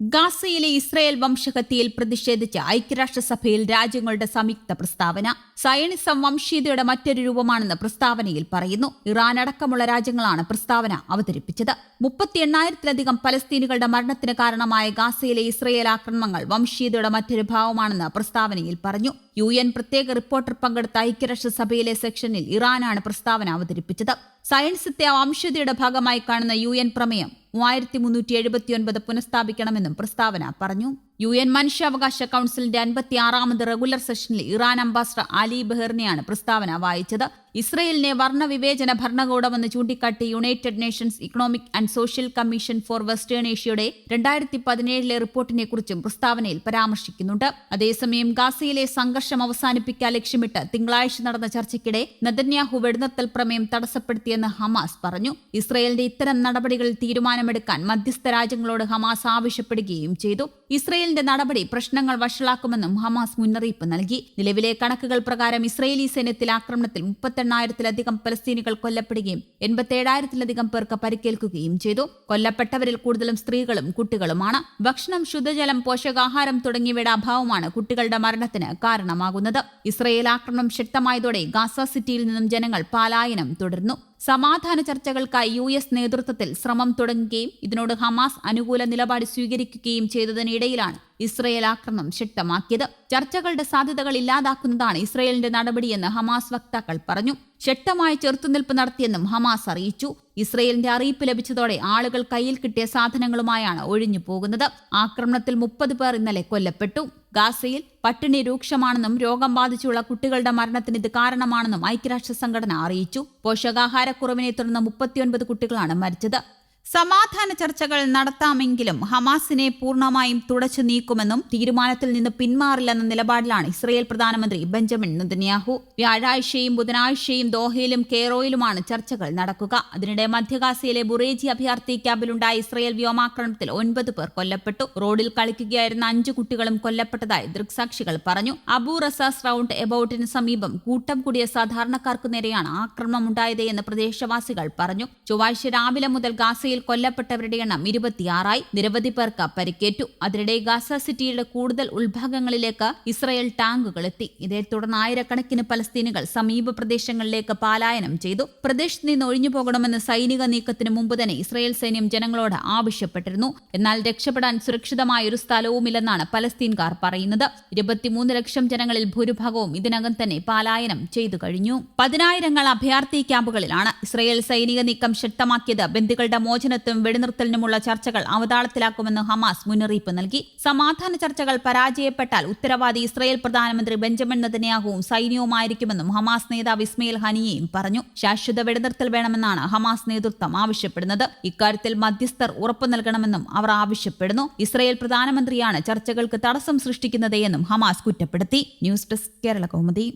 ഗാസയിലെ ഇസ്രയേൽ വംശഹത്യയിൽ പ്രതിഷേധിച്ച് ഐക്യരാഷ്ട്രസഭയിൽ രാജ്യങ്ങളുടെ സംയുക്ത പ്രസ്താവന. സയണിസം വംശീയതയുടെ മറ്റൊരു രൂപമാണെന്ന് പ്രസ്താവനയിൽ പറയുന്നു. ഇറാൻ അടക്കമുള്ള രാജ്യങ്ങളാണ് പ്രസ്താവന അവതരിപ്പിച്ചത്. മുപ്പത്തി എണ്ണായിരത്തിലധികം പലസ്തീനുകളുടെ മരണത്തിന് കാരണമായ ഗാസയിലെ ഇസ്രയേൽ ആക്രമണങ്ങൾ വംശീയതയുടെ മറ്റൊരു ഭാവമാണെന്ന് പ്രസ്താവനയിൽ പറഞ്ഞു. യു എൻ പ്രത്യേക റിപ്പോർട്ടർ പങ്കെടുത്ത ഐക്യരാഷ്ട്രസഭയിലെ സെക്ഷനിൽ ഇറാനാണ് പ്രസ്താവന അവതരിപ്പിച്ചത്. സയൻസത്തെ വംശതയുടെ ഭാഗമായി കാണുന്ന യു എൻ പ്രമേയം മൂവായിരത്തി മുന്നൂറ്റി എഴുപത്തിയൊൻപത് പുനഃസ്ഥാപിക്കണമെന്നും പ്രസ്താവന പറഞ്ഞു. യു എൻ മനുഷ്യാവകാശ കൌൺസിലിന്റെ അൻപത്തി ആറാമത് റെഗുലർ സെഷനിൽ ഇറാൻ അംബാസഡർ അലി ബെഹറിനെയാണ് പ്രസ്താവന വായിച്ചത്. ഇസ്രയേലിനെ വർണവിവേചന ഭരണകൂടമെന്ന് ചൂണ്ടിക്കാട്ടി United Nations economic and social commission for western ഏഷ്യയുടെ രണ്ടായിരത്തി പതിനേഴിലെ റിപ്പോർട്ടിനെ കുറിച്ചും പ്രസ്താവനയിൽ പരാമർശിക്കുന്നുണ്ട്. അതേസമയം ഗാസയിലെ സംഘർഷം അവസാനിപ്പിക്കാൻ ലക്ഷ്യമിട്ട് തിങ്കളാഴ്ച നടന്ന ചർച്ചയ്ക്കിടെ നദന്യാഹു വെടിനിർത്തൽ പ്രമേയം തടസ്സപ്പെടുത്തിയെന്ന് ഹമാസ് പറഞ്ഞു. ഇസ്രയേലിന്റെ ഇത്തരം നടപടികളിൽ തീരുമാനമെടുക്കാൻ മധ്യസ്ഥ രാജ്യങ്ങളോട് ഹമാസ് ആവശ്യപ്പെടുകയും ചെയ്തു. ഇസ്രയേലിന്റെ നടപടി പ്രശ്നങ്ങൾ വഷളാക്കുമെന്നും ഹമാസ് മുന്നറിയിപ്പ് നൽകി. നിലവിലെ കണക്കുകൾ പ്രകാരം ഇസ്രയേലി സൈന്യത്തിൽ ആക്രമണത്തിൽ മുപ്പത്തെണ്ണായിരത്തിലധികം പലസ്തീനികൾ കൊല്ലപ്പെടുകയും എൺപത്തേഴായിരത്തിലധികം പേർക്ക് പരിക്കേൽക്കുകയും ചെയ്തു. കൊല്ലപ്പെട്ടവരിൽ കൂടുതലും സ്ത്രീകളും കുട്ടികളുമാണ്. ഭക്ഷണം ശുദ്ധജലം പോഷകാഹാരം തുടങ്ങിയവയുടെ അഭാവമാണ് കുട്ടികളുടെ മരണത്തിന് കാരണമാകുന്നത്. ഇസ്രയേൽ ആക്രമണം ശക്തമായതോടെ ഗാസ സിറ്റിയിൽ നിന്നും ജനങ്ങൾ പലായനം തുടർന്നു. സമാധാന ചർച്ചകൾക്കായി യു എസ് നേതൃത്വത്തിൽ ശ്രമം തുടങ്ങുകയും ഇതിനോട് ഹമാസ് അനുകൂല നിലപാട് സ്വീകരിക്കുകയും ചെയ്തതിനിടയിലാണ് ഇസ്രയേൽ ആക്രമണം ശക്തമാക്കിയത്. ചർച്ചകളുടെ സാധ്യതകൾ ഇല്ലാതാക്കുന്നതാണ് ഇസ്രയേലിന്റെ നടപടിയെന്ന് ഹമാസ് വക്താക്കൾ പറഞ്ഞു. ശക്തമായ ചെറുത്തുനിൽപ്പ് നടത്തിയെന്നും ഹമാസ് അറിയിച്ചു. ഇസ്രയേലിന്റെ അറിയിപ്പ് ലഭിച്ചതോടെ ആളുകൾ കയ്യിൽ കിട്ടിയ സാധനങ്ങളുമായാണ് ഒഴിഞ്ഞു പോകുന്നത്. ആക്രമണത്തിൽ മുപ്പത് പേർ ഇന്നലെ കൊല്ലപ്പെട്ടു. ഗാസയിൽ പട്ടിണി രൂക്ഷമാണെന്നും രോഗം ബാധിച്ചുള്ള കുട്ടികളുടെ മരണത്തിന് ഇത് കാരണമാണെന്നും ഐക്യരാഷ്ട്ര സംഘടന അറിയിച്ചു. പോഷകാഹാരക്കുറവിനെ തുടർന്ന് മുപ്പത്തിയൊൻപത് കുട്ടികളാണ് മരിച്ചത്. സമാധാന ചർച്ചകൾ നടത്താമെങ്കിലും ഹമാസിനെ പൂർണമായും തുടച്ചു നീക്കുമെന്നും തീരുമാനത്തിൽ നിന്ന് പിന്മാറില്ലെന്ന നിലപാടിലാണ് ഇസ്രയേൽ പ്രധാനമന്ത്രി ബെഞ്ചമിൻ നെതന്യാഹു. വ്യാഴാഴ്ചയും ബുധനാഴ്ചയും ദോഹയിലും കേറോയിലുമാണ് ചർച്ചകൾ നടക്കുക. അതിനിടെ മധ്യഗാസയിലെ ബുറേജി അഭയാർത്ഥി ക്യാമ്പിലുണ്ടായ ഇസ്രയേൽ വ്യോമാക്രമണത്തിൽ ഒൻപത് പേർ കൊല്ലപ്പെട്ടു. റോഡിൽ കളിക്കുകയായിരുന്ന അഞ്ചു കുട്ടികളും കൊല്ലപ്പെട്ടതായി ദൃക്സാക്ഷികൾ പറഞ്ഞു. അബു റസാസ് റൌണ്ട് എബൌട്ടിന് സമീപം കൂട്ടം കൂടിയ സാധാരണക്കാർക്കു നേരെയാണ് ആക്രമണം ഉണ്ടായത് എന്ന് പ്രദേശവാസികൾ പറഞ്ഞു. ചൊവ്വാഴ്ച രാവിലെ മുതൽ ഗാസയിൽ കൊല്ലപ്പെട്ടവരുടെ എണ്ണം ഇരുപത്തിയാറായി. നിരവധി പേർക്ക് പരിക്കേറ്റു. അതിനിടെ ഗാസ സിറ്റിയുടെ കൂടുതൽ ഉൾഭാഗങ്ങളിലേക്ക് ഇസ്രയേൽ ടാങ്കുകൾ എത്തി ഇതേ തുടർന്ന് ആയിരക്കണക്കിന് പലസ്തീനുകൾ സമീപ പ്രദേശങ്ങളിലേക്ക് പലായനം ചെയ്തു. പ്രദേശത്ത് നിന്ന് ഒഴിഞ്ഞു പോകണമെന്ന് സൈനിക നീക്കത്തിന് മുമ്പ് തന്നെ ഇസ്രയേൽ സൈന്യം ജനങ്ങളോട് ആവശ്യപ്പെട്ടിരുന്നു. എന്നാൽ രക്ഷപ്പെടാൻ സുരക്ഷിതമായ ഒരു സ്ഥലവുമില്ലെന്നാണ് പലസ്തീൻകാർ പറയുന്നത്. ഇരുപത്തിമൂന്ന് ലക്ഷം ജനങ്ങളിൽ ഭൂരിഭാഗവും ഇതിനകം തന്നെ പലായനം ചെയ്തു കഴിഞ്ഞു. പതിനായിരങ്ങൾ അഭയാർത്ഥി ക്യാമ്പുകളിലാണ് ഇസ്രയേൽ സൈനിക നീക്കം ശക്തമാക്കിയത്. ബന്ദികളുടെ മോചനത്തിനും വെടിനിർത്തലിനുമുള്ള ചർച്ചകൾ അവതാളത്തിലാക്കുമെന്ന് ഹമാസ് മുന്നറിയിപ്പ് നൽകി. സമാധാന ചർച്ചകൾ പരാജയപ്പെട്ടാൽ ഉത്തരവാദി ഇസ്രയേൽ പ്രധാനമന്ത്രി ബെഞ്ചമിൻ നെതന്യാഹുവും സൈന്യവുമായിരിക്കുമെന്നും ഹമാസ് നേതാവ് ഇസ്മയിൽ ഹനിയയും പറഞ്ഞു. ശാശ്വത വെടിനിർത്തൽ വേണമെന്നാണ് ഹമാസ് നേതൃത്വം ആവശ്യപ്പെടുന്നത്. ഇക്കാര്യത്തിൽ മധ്യസ്ഥർ ഉറപ്പു നൽകണമെന്നും അവർ ആവശ്യപ്പെടുന്നു. ഇസ്രയേൽ പ്രധാനമന്ത്രിയാണ് ചർച്ചകൾക്ക് തടസ്സം സൃഷ്ടിക്കുന്നതെന്നും ഹമാസ് കുറ്റപ്പെടുത്തി. News desk Kerala Kaumudi.